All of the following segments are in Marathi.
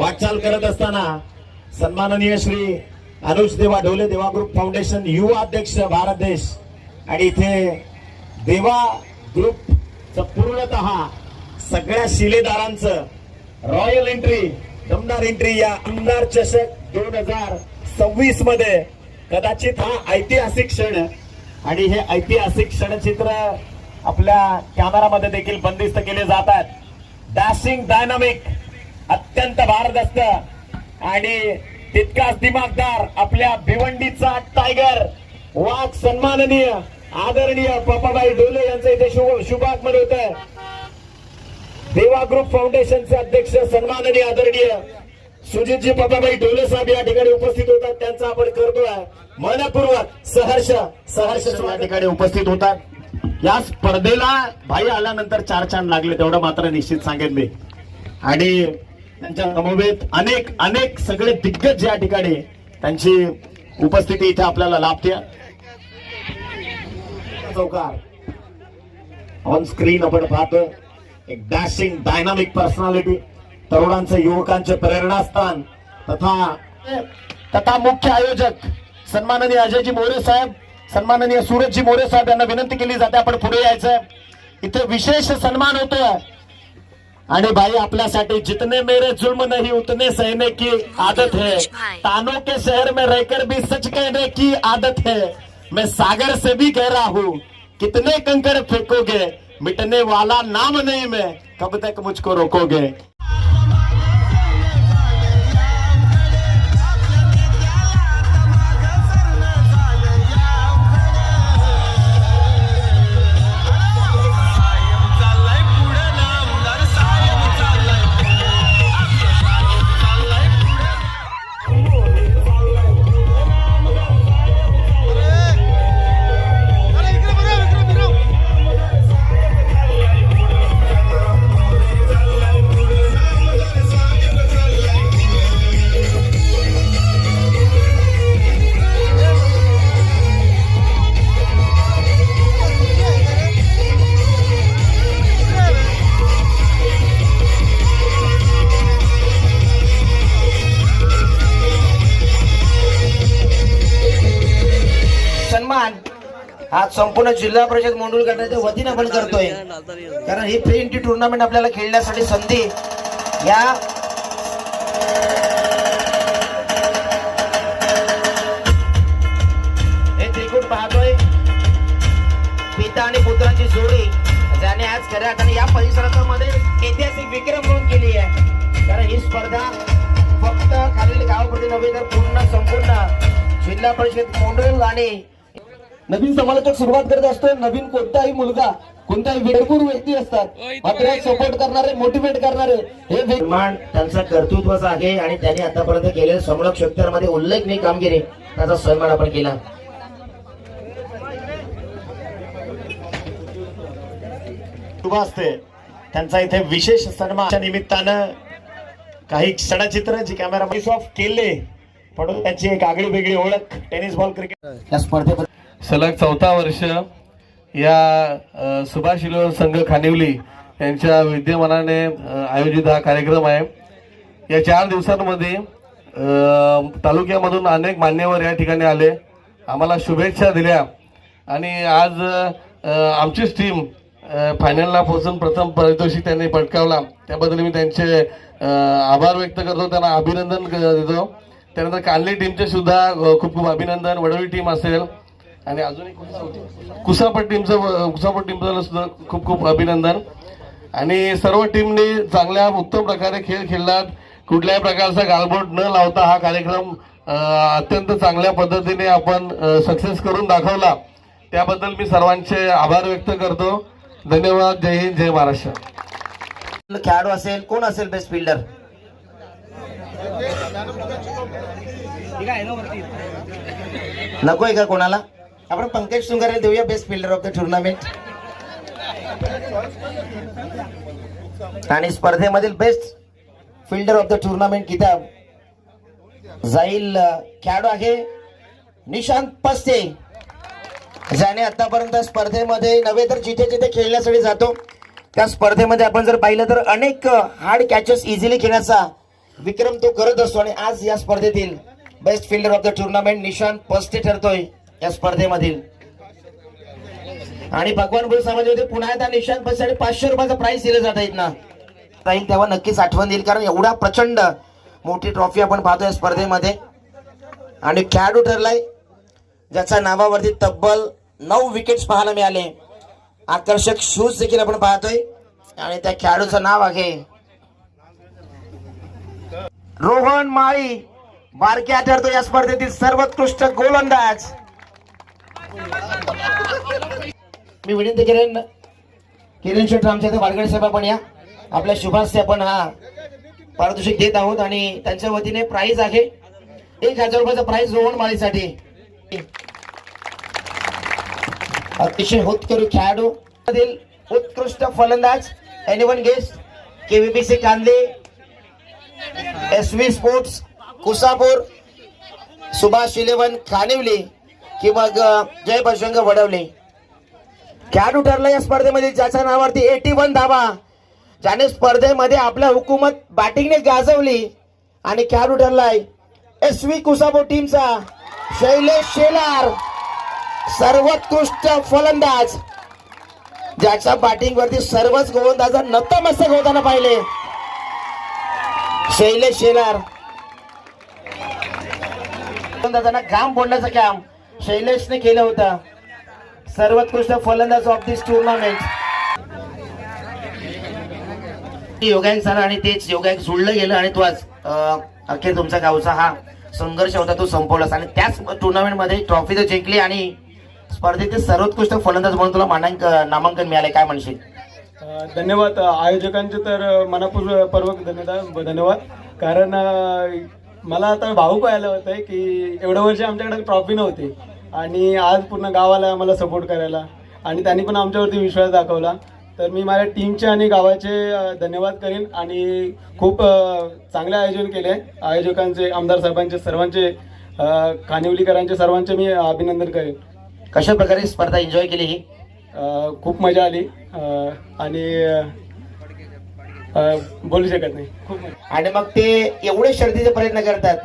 वाटचाल करत असताना सन्माननीय श्री अनुज देवा ढोले देवा ग्रुप फाउंडेशन युवा अध्यक्ष भारत देश आणि इथे देवा ग्रुप पूर्णतः सगळ्या शिलेदारांचं रॉयल एंट्री दमदार एंट्री या आमदार चषक दोन हजार सव्वीसमध्ये कदाचित हा ऐतिहासिक क्षण आणि हे ऐतिहासिक क्षणचित्र आपल्या कॅमेरामध्ये देखील बंदिस्त केले जातात डॅशिंग डायनामिक अत्यंत भारदस्त. आणि तितकाच दिमागदार आपल्या भिवंडीचा टायगर वाघ सन्माननीय आदरणीय पप्पाबाई डोले यांचं इथे शुभ शुभागमन होत आहे देवा ग्रुप फाउंडेशनचे अध्यक्ष सन्माननीय आदरणीय सुजितजी पप्पाबाई डोले साहेब या ठिकाणी उपस्थित होतात. त्यांचा आपण करतोय मनपूर्वक सहर्ष सहर्ष या ठिकाणी उपस्थित होतात. या स्पर्धेला भाई आल्यानंतर चार चांद लागले तेवढं मात्र निश्चित सांगेन मी. आणि त्यांच्या समवेत अनेक अनेक सगळे दिग्गज या ठिकाणी त्यांची उपस्थिती इथे आपल्याला लाभते. चौकार. ऑन स्क्रीन आपण पाहतो एक डॅशिंग डायनामिक पर्सनॅलिटी तरुणांचं युवकांचे प्रेरणास्थान. तथा तथा मुख्य आयोजक सन्माननीय अजयजी मोरे साहेब सन्माननीय सूरजजी मोरे साहेब यांना विनंती केली जाते आपण पुढे यायचं इथे विशेष सन्मान होतोय. आणि भाई अपना साथ जितने मेरे जुल्म नहीं उतने सहने की आदत है। तानों के शहर में रहकर भी सच कहने की आदत है। मैं सागर से भी कह रहा हूँ कितने कंकर फेंकोगे? मिटने वाला नाम नहीं मैं कब तक मुझको रोकोगे? आज संपूर्ण जिल्हा परिषद मंडळ करण्याच्या वतीनं आपण करतोय. कारण ही फ्री एंट्री टुर्नामेंट आपल्याला खेळण्यासाठी संधी या हे त्रिकूट पाहतोय. पिता आणि पुत्रांची जोडी. ज्याने आज खऱ्या अर्थाने या परिसरामध्ये ऐतिहासिक विक्रम म्हणून केली आहे. कारण ही स्पर्धा फक्त खालील गावामध्ये नव्हे तर पूर्ण संपूर्ण जिल्हा परिषद मंडळ आणि नवीन समालोचक सुरुवात करत असतो नवीन कोणताही मुलगा कोणताही वेळपूर व्यक्ती असतात मात्र सपोर्ट करणारे मोटिवेट करणारे हे निर्माण त्यांचं कर्तृत्वच आहे आणि त्यांनी आतापर्यंत केलेल्या समोर क्षेत्रामध्ये उल्लेखनीय कामगिरी त्याचा सन्मान आपण केला. असते. त्यांचा इथे विशेष सन्मानच्या निमित्तानं काही क्षणचित्र जी कॅमेरा ऑफ केले पण त्यांची एक आगळी वेगळी ओळख टेनिस बॉल क्रिकेट या स्पर्धेबद्दल सलग चौथा वर्ष या अ, सुभाष संघ खानिवली यांच्या विद्यमानाने आयोजित हा कार्यक्रम आहे. या चार दिवसांमध्ये तालुक्यामधून अनेक मान्यवर या ठिकाणी आले. आम्हाला शुभेच्छा दिल्या. आणि आज आमचीच टीम फायनलला पोहोचून प्रथम पारितोषिक त्यांनी पटकावला. त्याबद्दल मी त्यांचे आभार व्यक्त करतो. त्यांना अभिनंदन क- देतो. त्यानंतर कानली टीमचे सुद्धा खूप खूप अभिनंदन. वडवली टीम असेल आणि अजून एक? कुसापट टीमचं कुसापट टीमचं सुद्धा खूप खूप अभिनंदन. आणि सर्व टीमने चांगल्या उत्तम प्रकारे खेळ खेळलात. कुठल्याही प्रकारचा गालबोट न लावता हा कार्यक्रम अत्यंत चांगल्या पद्धतीने आपण सक्सेस करून दाखवला. त्याबद्दल मी सर्वांचे आभार व्यक्त करतो. धन्यवाद. जय हिंद जय महाराष्ट्र. खेळाडू असेल कोण असेल बेस्ट फिल्डर नकोय का कोणाला? आपण पंकज सुंगारेला देऊया best fielder of the tournament आणि स्पर्धेमधील best fielder of the tournament किताब जाईल खेळाडू आहे निशांत पस्ते. ज्याने आतापर्यंत स्पर्धेमध्ये नव्हे तर जिथे जिथे खेळण्यासाठी जातो त्या स्पर्धेमध्ये आपण जर पाहिलं तर अनेक हार्ड कॅचेस इझिली खेळण्याचा विक्रम तो करत असतो. आणि आज या स्पर्धेतील best fielder of the tournament Nishant Paste ठरतोय. या स्पर्धेमधील. आणि भगवान भगवानपूर समाजामध्ये पुन्हा एकदा निशांत बससाठी पाचशे रुपयाचा प्राइस दिलं जात आहेत ना राहील तेव्हा नक्कीच आठवण येईल कारण एवढा प्रचंड मोठी ट्रॉफी आपण पाहतो या स्पर्धेमध्ये. आणि खेळाडू ठरलाय ज्याच्या नावावरती तब्बल नऊ विकेट्स पाहायला मिळाले. आकर्षक शूज देखील आपण पाहतोय. आणि त्या खेळाडूचं नाव आहे रोहन माळी. बारक्या ठरतो या स्पर्धेतील सर्वोत्कृष्ट गोलंदाज. मी विनंती करेन किरण शेठ आमच्या इथे वाडगडे साहेब आपण या. आपल्या शुभास आपण हा पारितोषिक देत आहोत आणि त्यांच्या वतीने प्राइज आहे. एक हजार रुपयाचा प्राइज रोहन माळीसाठी. अतिशय होतकरू खेळाडू. मधील उत्कृष्ट फलंदाज anyone guest KVBC Kande S V sports Kusapur Subhash eleven Kanivali की मग जय बजरंग वडवले. खेळाडू ठरला या स्पर्धेमध्ये ज्याच्या नावावरती एटी वन धावा. ज्याने स्पर्धेमध्ये आपल्या हुकूमत बॅटिंगने गाजवली आणि खेळाडू ठरलाय एस व्ही कुसाबो टीमचा शैलेश शेलार. सर्वोत्कृष्ट फलंदाज. ज्याच्या बॅटिंग वरती सर्वच गोलंदाज नतमस्तक होताना पाहिले. शैलेश शेलार. गोलंदाजांना घाम बोलण्याचं काम. शैलेशने केला होता. सर्वोत्कृष्ट फलंदाज ऑफ दिस टुर्नामेंट योगायोग झाला आणि तेच योगायक जुळलं गेलं आणि तो आज अखेर तुमचा गावचा हा संघर्ष होता तो संपवलास आणि त्याच टुर्नामेंटमध्ये ट्रॉफी तर जिंकली आणि स्पर्धेतील सर्वोत्कृष्ट फलंदाज म्हणून तुला मानांक नामांकन मिळाले काय म्हणशील? धन्यवाद. आयोजकांचे तर मनापूर्वक धन्यवाद धन्यवाद. कारण मला आता भाऊक व्हायला होतं आहे की एवढं वर्ष आमच्याकडे ट्रॉफी नव्हती. आणि आज पूर्ण गावाला आम्हाला सपोर्ट करायला. आणि त्यांनी पण आमच्यावरती विश्वास दाखवला. तर मी माझ्या टीमचे आणि गावाचे धन्यवाद करेन. आणि खूप चांगले आयोजन केले. आयोजकांचे आमदार साहेबांचे सर्वांचे अ, कानिवलीकरांचे सर्वांचे मी अभिनंदन करेन. कशा प्रकारे स्पर्धा एन्जॉय केली ही? खूप मजा आली. आणि बोलू शकत नाही. खूप आणि मग ते एवढे शर्तीचे प्रयत्न करतात.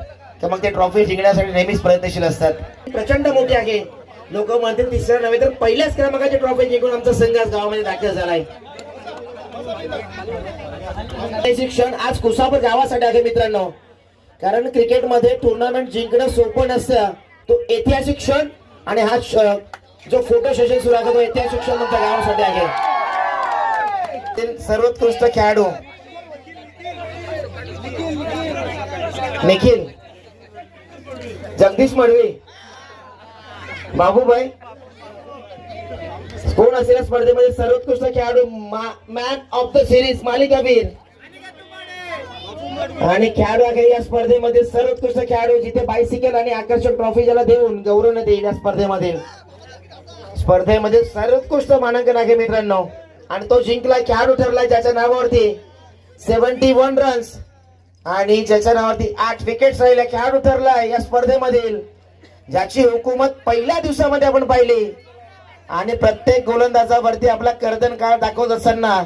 तर मग ते ट्रॉफी जिंकण्यासाठी नेहमीच प्रयत्नशील असतात. प्रचंड मोठे आहे. लोक म्हणतील तिसऱ्या नव्हे तर पहिल्याच क्रमांकाची ट्रॉफी जिंकून आमचा संघ आज गावामध्ये दाखल झालाय. शिक्षण आज कुसापूर गावासाठी आहे मित्रांनो. कारण क्रिकेटमध्ये टुर्नामेंट जिंकणं सोपं नसतं. तो ऐतिहासिक क्षण आणि हा जो फोटो सेशन सुरू आहे तो ऐतिहासिक क्षण आमच्या गावासाठी आहे. ते सर्वोत्कृष्ट खेळाडू. निखिल. जगदीश मडवी. बाबूभाई. कोण असेल स्पर्धेमध्ये सर्वोत्कृष्ट खेळाडू? मॅन ऑफ द सिरीज मालिकावीर आणि खेळाडू आहे या स्पर्धेमध्ये सर्वोत्कृष्ट खेळाडू जिथे बायसिकल आणि आकर्षक ट्रॉफी ज्याला देऊन गौरव देईल या स्पर्धेमध्ये. स्पर्धेमध्ये सर्वोत्कृष्ट मानांकन आहे मित्रांनो. आणि तो जिंकला खेळाडू ठरला ज्याच्या नावावरती. सेव्हन्टी वन रन्स आणि ज्याच्या नावावरती आठ विकेट्स राहिल्या खेळाडू ठरला या स्पर्धेमधील ज्याची हुकूमत पहिल्या दिवसामध्ये आपण पाहिली. आणि प्रत्येक गोलंदाजावरती आपला कर्दन काळ दाखवत असताना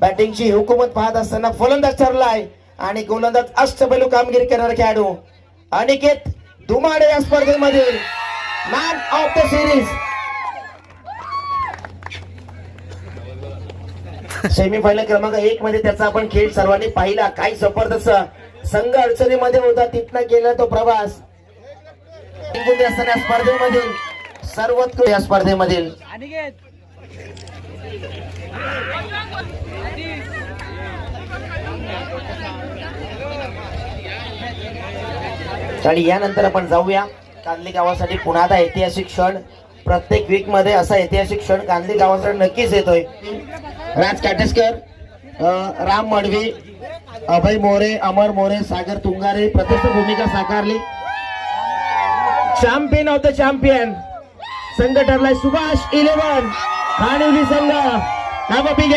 बॅटिंगची हुकूमत पाहत असताना फलंदाज ठरलाय आणि गोलंदाज अष्टपैलू कामगिरी करणारा खेळाडू अनिकेत धुमाडे या स्पर्धेमधील man of the series semifinal क्रमांक एक मध्ये त्याचा आपण खेळ सर्वांनी पाहिला. काही जबरदस्त संघ अडचणीमध्ये होता तिथनं केला तो प्रवास. जिंकून असताना स्पर्धेमधील सर्वोत्कृष्ट या स्पर्धेमधील. आणि यानंतर आपण जाऊया कांदली गावासाठी. पुन्हा आता ऐतिहासिक क्षण. प्रत्येक वीकमध्ये असा ऐतिहासिक क्षण कांदली गावासाठी नक्कीच येतोय. राज काटेसकर राम मडवी अभय मोरे अमर मोरे सागर तुंगारे प्रत्यक्ष भूमिका साकारली. चॅम्पियन ऑफ द चॅम्पियन संघ ठरलाय सुभाष इलेव्हन खाणिवली संघ. Have a big